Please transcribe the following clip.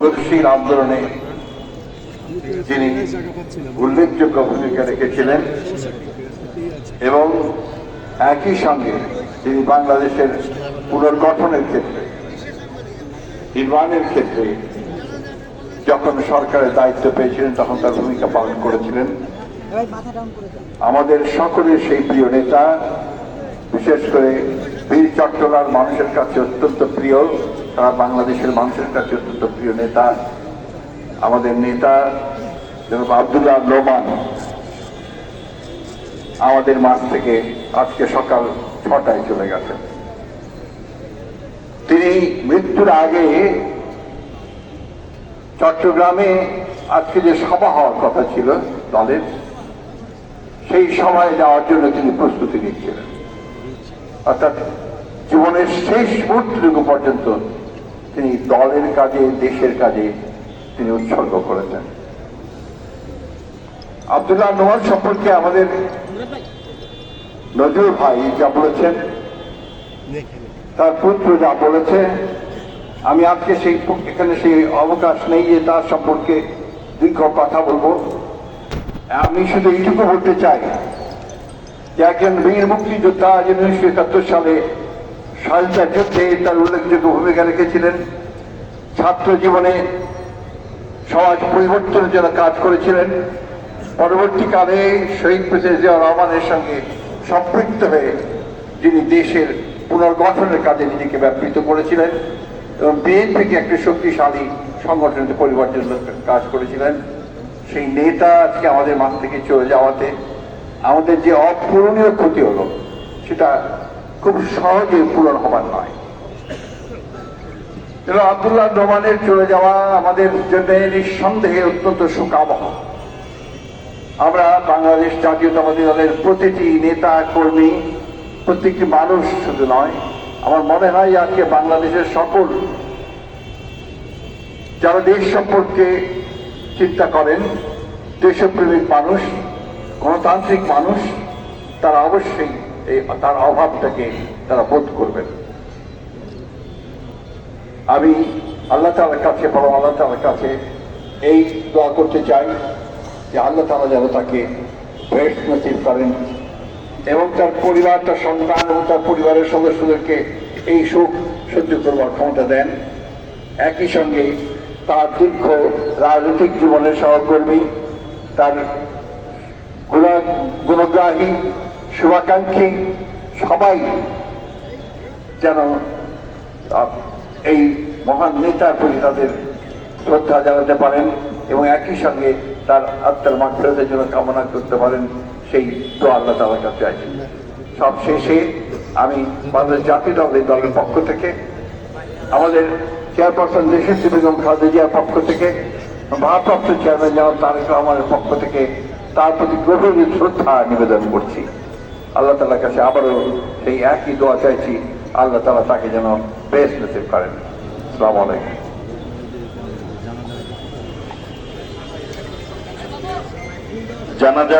গতিশীল আন্দোলনে যিনি উল্লেখযোগ্য ভূমিকা রেখেছিলেন এবং একই সঙ্গে তিনি বাংলাদেশের পুনর্গঠনের ক্ষেত্রে, নির্মাণের ক্ষেত্রে যখন সরকারের দায়িত্ব পেয়েছিলেন, তখন তার ভূমিকা পালন করেছিলেন। আমাদের সকলের সেই প্রিয় নেতা, বিশেষ করে বীর চট্টলার মানুষের কাছে অত্যন্ত প্রিয়। সারা বাংলাদেশের মানুষের কাছে অত্যন্ত প্রিয় নেতা। আমাদের নেতা জনাব আবদুল্লাহ নোমান আমাদের মাঠ থেকে আজকে সকাল ছটায় চলে গেছেন। তিনি মৃত্যুর আগে চট্টগ্রামে আজকে যে সভা হওয়ার কথা ছিল দলের, সেই সময় যাওয়ার জন্য তিনি প্রস্তুতি নিচ্ছিলেন। অর্থাৎ জীবনের শেষ মুহূর্তটুকু পর্যন্ত তিনি দলের কাজে, দেশের কাজে তিনি উৎসর্গ করেছেন। আব্দুল্লাহ নোয়ার সম্পর্কে আমাদের নজরুল ভাই যা বলেছেন, তার পুত্র যা বলেছে, আমি আজকে সেই এখানে সেই অবকাশ নেই যে তার সম্পর্কে দীর্ঘ কথা বলব। আমি শুধু এইটুকু বলতে চাই যে একজন বীর মুক্তিযোদ্ধা যিনি উনিশশো একাত্তর সালে স্বাধীনতা যুদ্ধে তার উল্লেখযোগ্য ভূমিকা রেখেছিলেন। ছাত্র জীবনে সমাজ পরিবর্তনের জন্য কাজ করেছিলেন। পরবর্তীকালে শহীদ প্রেসিডেন্ট জিয়া রহমানের সঙ্গে সম্পৃক্ত হয়ে যিনি দেশের পুনর্গঠনের কাজে নিজেকে ব্যাপৃত করেছিলেন এবং বিএনপিকে একটি শক্তিশালী সংগঠনে পরিবর্তনের কাজ করেছিলেন। সেই নেতা আজকে আমাদের মাঠ থেকে চলে যাওয়াতে আমাদের যে অপূরণীয় ক্ষতি হলো, সেটা খুব সহজে পূরণ হবার নয়। আব্দুল্লাহ নোমানের চলে যাওয়া আমাদের জন্য নিঃসন্দেহে অত্যন্ত শোকাবহ আমরা বাংলাদেশ জাতীয়তাবাদী দলের প্রতিটি নেতা, কর্মী, প্রত্যেকটি মানুষ শুধু নয়, আমার মনে হয় আজকে বাংলাদেশের সকল যারা দেশ সম্পর্কে চিন্তা করেন, দেশপ্রেমিক মানুষ, গণতান্ত্রিক মানুষ, তারা অবশ্যই এই তার অভাবটাকে তারা বোধ করবেন। আমি আল্লাহ তালার কাছে, বড় আল্লাহ তালার কাছে এই দোয়া করতে চাই যে আল্লাহ তালা যেন তাকে বেশ নসিব করেন এবং তার পরিবার, তার সন্তান এবং তার পরিবারের সদস্যদেরকে এই সুখ সহ্য করবার ক্ষমতা দেন। একই সঙ্গে তার দীর্ঘ রাজনৈতিক জীবনের সহকর্মী, তার গুণা- গুণগ্রাহী শুভাকাঙ্ক্ষী সবাই যেন এই মহান নেতার প্রতি তাদের শ্রদ্ধা জানাতে পারেন এবং একই সঙ্গে তার আত্মার মাঠের জন্য কামনা করতে পারেন, সেই তো আল্লাহ তালার কাছে আছে সব শেষে আমি বাংলাদেশ জাতীয় দলের দলের পক্ষ থেকে, আমাদের চেয়ারপারসন দেশের বেগম খালেদা জিয়ার পক্ষ থেকে, ভারপ্রাপ্ত চেয়ারম্যান যেমন তারেক রহমানের পক্ষ থেকে তার প্রতি গভীর শ্রদ্ধা নিবেদন করছি। আল্লাহ তালার কাছে আবারও সেই একই দোয়া চাইছি, আল্লাহ তালা তাকে যেন বেশ নসিব করেন। সালাম আলাইকুম। জানাজা।